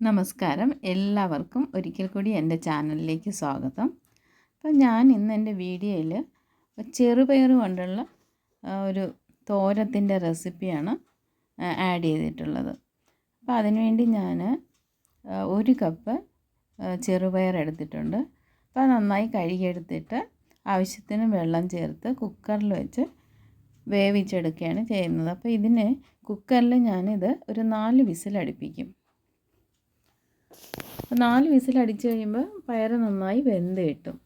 നമസ്കാരം. എല്ലാവർക്കും ഒരിക്കൽ കൂടി എന്റെ ചാനലിലേക്ക് സ്വാഗതം. അപ്പം ഞാൻ ഇന്ന് എന്റെ വീഡിയോയിൽ ചെറുപയർ കൊണ്ടുള്ള ഒരു തോരത്തിന്റെ റെസിപ്പിയാണ് ആഡ് ചെയ്തിട്ടുള്ളത്. അപ്പോൾ അതിനുവേണ്ടി ഞാൻ ഒരു കപ്പ് ചെറുപയർ എടുത്തിട്ടുണ്ട്. അപ്പോൾ നന്നായി കഴുകിയെടുത്തിട്ട് ആവശ്യത്തിന് വെള്ളം ചേർത്ത് കുക്കറിൽ വെച്ച് വേവിച്ചെടുക്കുകയാണ് ചെയ്യുന്നത്. അപ്പോൾ ഇതിന് കുക്കറിൽ ഞാനിത് ഒരു നാല് വിസിലടുപ്പിക്കും. നാല് വിസിൽ അടിച്ചു കഴിയുമ്പോൾ പയർ നന്നായി വെന്ത് കിട്ടും.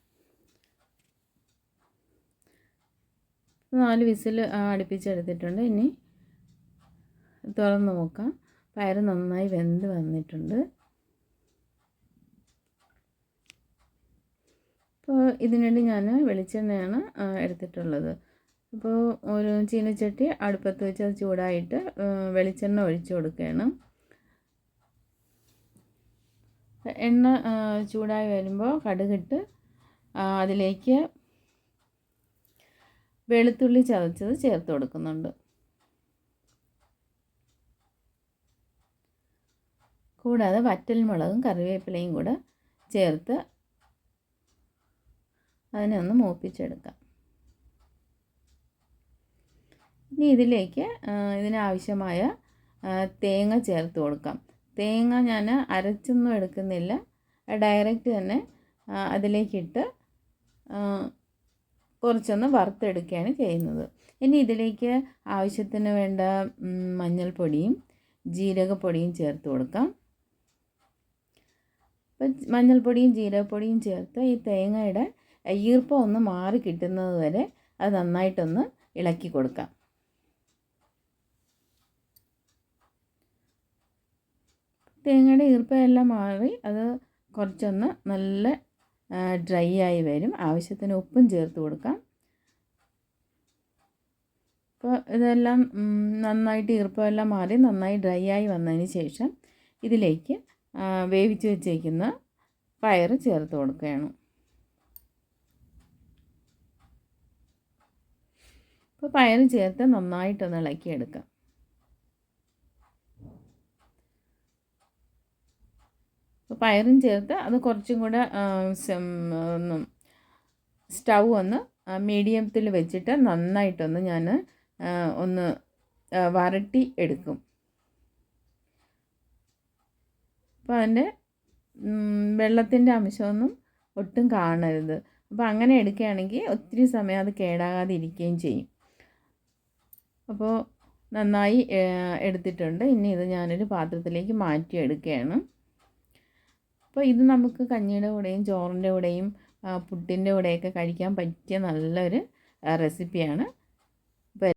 നാല് വിസിൽ അടുപ്പിച്ചെടുത്തിട്ടുണ്ട്. ഇനി തുറന്ന് നോക്കാം. പയർ നന്നായി വെന്ത് വന്നിട്ടുണ്ട്. അപ്പോൾ ഇതിനുവേണ്ടി ഞാൻ വെളിച്ചെണ്ണയാണ് എടുത്തിട്ടുള്ളത്. അപ്പോൾ ഒരു ചീനച്ചട്ടി അടുപ്പത്ത് വെച്ച് അത് ചൂടായിട്ട് വെളിച്ചെണ്ണ ഒഴിച്ചു കൊടുക്കുകയാണ് എണ്ണ ചൂടായി വരുമ്പോൾ കടുകിട്ട് അതിലേക്ക് വെളുത്തുള്ളി ചതച്ചത് ചേർത്ത് കൊടുക്കുന്നുണ്ട്. കൂടാതെ വറ്റൽമുളകും കറിവേപ്പിലയും കൂടെ ചേർത്ത് അതിനെ ഒന്ന് മൂപ്പിച്ചെടുക്കാം. ഇനി ഇതിലേക്ക് ഇതിനാവശ്യമായ തേങ്ങ ചേർത്ത് കൊടുക്കാം. തേങ്ങ ഞാൻ അരച്ചൊന്നും എടുക്കുന്നില്ല. ഡയറക്റ്റ് തന്നെ അതിലേക്കിട്ട് കുറച്ചൊന്ന് വറുത്തെടുക്കുകയാണ് ചെയ്യുന്നത്. ഇനി ഇതിലേക്ക് ആവശ്യത്തിന് വേണ്ട മഞ്ഞൾപ്പൊടിയും ജീരകപ്പൊടിയും ചേർത്ത് കൊടുക്കാം. അപ്പം മഞ്ഞൾപ്പൊടിയും ജീരകപ്പൊടിയും ചേർത്ത് ഈ തേങ്ങയുടെ ഈർപ്പം ഒന്ന് മാറി കിട്ടുന്നത് വരെ അത് നന്നായിട്ടൊന്ന് ഇളക്കി കൊടുക്കാം. തേങ്ങയുടെ ഈർപ്പം എല്ലാം മാറി അത് കുറച്ചൊന്ന് നല്ല ഡ്രൈ ആയി വരും. ആവശ്യത്തിന് ഉപ്പും ചേർത്ത് കൊടുക്കാം. അപ്പോൾ ഇതെല്ലാം നന്നായിട്ട് ഈർപ്പമെല്ലാം മാറി നന്നായി ഡ്രൈ ആയി വന്നതിന് ശേഷം ഇതിലേക്ക് വേവിച്ച് വെച്ചേക്കുന്ന പയർ ചേർത്ത് കൊടുക്കുകയാണ്. അപ്പോൾ പയർ ചേർത്ത് നന്നായിട്ടൊന്ന് ഇളക്കിയെടുക്കാം. അപ്പോൾ പയറും ചേർത്ത് അത് കുറച്ചും കൂടെ സ്റ്റൗ ഒന്ന് മീഡിയത്തിൽ വെച്ചിട്ട് നന്നായിട്ടൊന്ന് ഞാൻ ഒന്ന് വരട്ടി എടുക്കും. അപ്പോൾ അതിന്റെ വെള്ളത്തിന്റെ അംശമൊന്നും ഒട്ടും കാണരുത്. അപ്പോൾ അങ്ങനെ എടുക്കുകയാണെങ്കിൽ ഒത്തിരി സമയം അത് കേടാകാതെ ഇരിക്കുകയും ചെയ്യും. അപ്പോൾ നന്നായി എടുത്തിട്ടുണ്ട്. ഇനി ഇത് ഞാനൊരു പാത്രത്തിലേക്ക് മാറ്റി എടുക്കുകയാണ് അപ്പോൾ ഇത് നമുക്ക് കഞ്ഞിയുടെ കൂടെയും ചോറിന്റെ കൂടെയും പുട്ടിന്റെ കൂടെയൊക്കെ കഴിക്കാൻ പറ്റിയ നല്ലൊരു റെസിപ്പിയാണ്